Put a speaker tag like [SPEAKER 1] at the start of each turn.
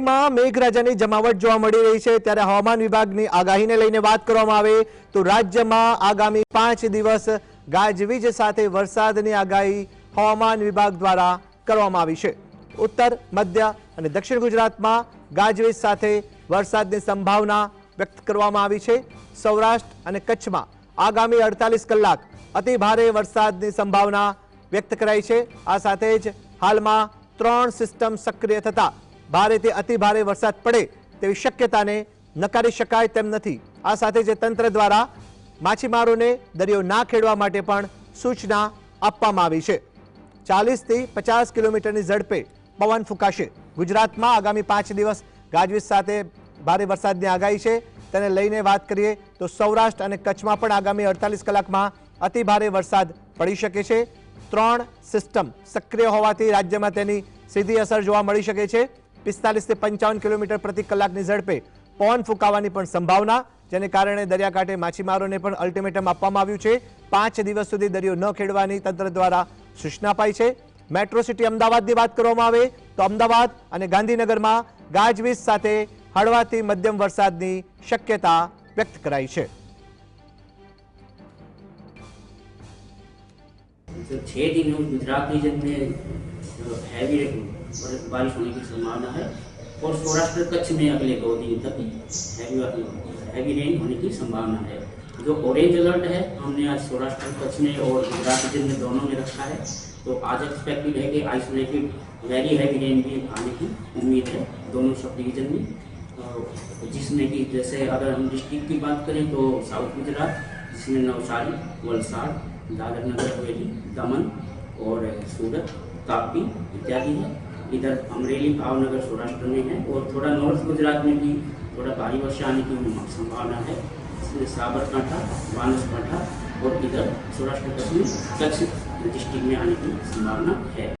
[SPEAKER 1] મેઘરાજાની જમાવટ જોવા મળી રહી છે ત્યારે હવામાન વિભાગની આગાહીને લઈને વાત કરવામાં આવે તો રાજ્યમાં આગામી પાંચ દિવસ ગાજવીજ સાથે વરસાદની આગાહી હવામાન વિભાગ દ્વારા કરવામાં આવી છે ઉત્તર મધ્ય અને દક્ષિણ ગુજરાતમાં ગાજવીજ સાથે વરસાદની સંભાવના વ્યક્ત કરવામાં આવી છે સૌરાષ્ટ્ર અને કચ્છમાં આગામી અડતાલીસ કલાક અતિ ભારે વરસાદની સંભાવના વ્યક્ત કરાઈ છે આ સાથે જ હાલમાં ત્રણ સિસ્ટમ સક્રિય થતાં ભારતે અતિ ભારે વરસાદ પડે તેની શક્યતાને નકારી શકાય તેમ નથી આ સાથે જે તંત્ર દ્વારા માછીમારોને દરિયો ના ખેડવા માટે પણ સૂચના આપવામાં આવી છે 40 થી 50 કિલોમીટર ની ઝડપે પવન ફૂકાશે ગુજરાતમાં આગામી 5 દિવસ ગાજવીજ સાથે ભારે વરસાદની આગાહી છે તેને લઈને વાત કરીએ તો સૌરાષ્ટ્ર અને કચ્છમાં પણ આગામી 48 કલાકમાં અતિ ભારે વરસાદ પડી શકે છે ત્રણ સિસ્ટમ સક્રિય હોવાથી રાજ્યમાં તેની સીધી અસર જોવા મળી શકે છે પિસ્તાલીસથી પંચાવન કિલોમીટર પ્રતિ કલાકની ઝડપે પોન ફૂંકાવાની પણ સંભાવના જેને કારણે દરિયાકાંઠે માછીમારોને પણ અલ્ટિમેટમ આપવામાં આવ્યું છે પાંચ દિવસ સુધી દરિયો ન ખેડવાની તંત્ર દ્વારા સૂચના અપાઈ છે મેટ્રો સિટી અમદાવાદની વાત કરવામાં આવે તો અમદાવાદ અને ગાંધીનગરમાં ગાજવીજ સાથે હળવાથી મધ્યમ વરસાદની શક્યતા વ્યક્ત કરાઈ છે
[SPEAKER 2] છે ગુજરાતની હેવી बारिश होने की संभावना है और सौराष्ट्र कच्छ में अगले दो दिन तक हैवी रेन होने की संभावना है जो ऑरेंज अलर्ट है हमने आज सौराष्ट्र कच्छ में और गुजरात जिले में दोनों में रखा है तो आज एक्सपेक्टेड है कि आइसोलेटेड वेरी हैवी रेन भी आने की उम्मीद है दोनों सब डिवीजन में जिसमें कि जैसे अगर हम डिस्ट्रिक्ट की बात करें तो साउथ गुजरात जिसमें नवसारी वलसाड दादर नगर हवेली दमन और सूरत तापी इत्यादि है इधर अमरेली भावनगर सौराष्ट्र में है और थोड़ा नॉर्थ गुजरात में भी थोड़ा भारी वर्षा आने की संभावना है इसमें साबरकांठा बानसकांठा और इधर सौराष्ट्र कश्मीर कच्छ डिस्ट्रिक्ट में आने की संभावना है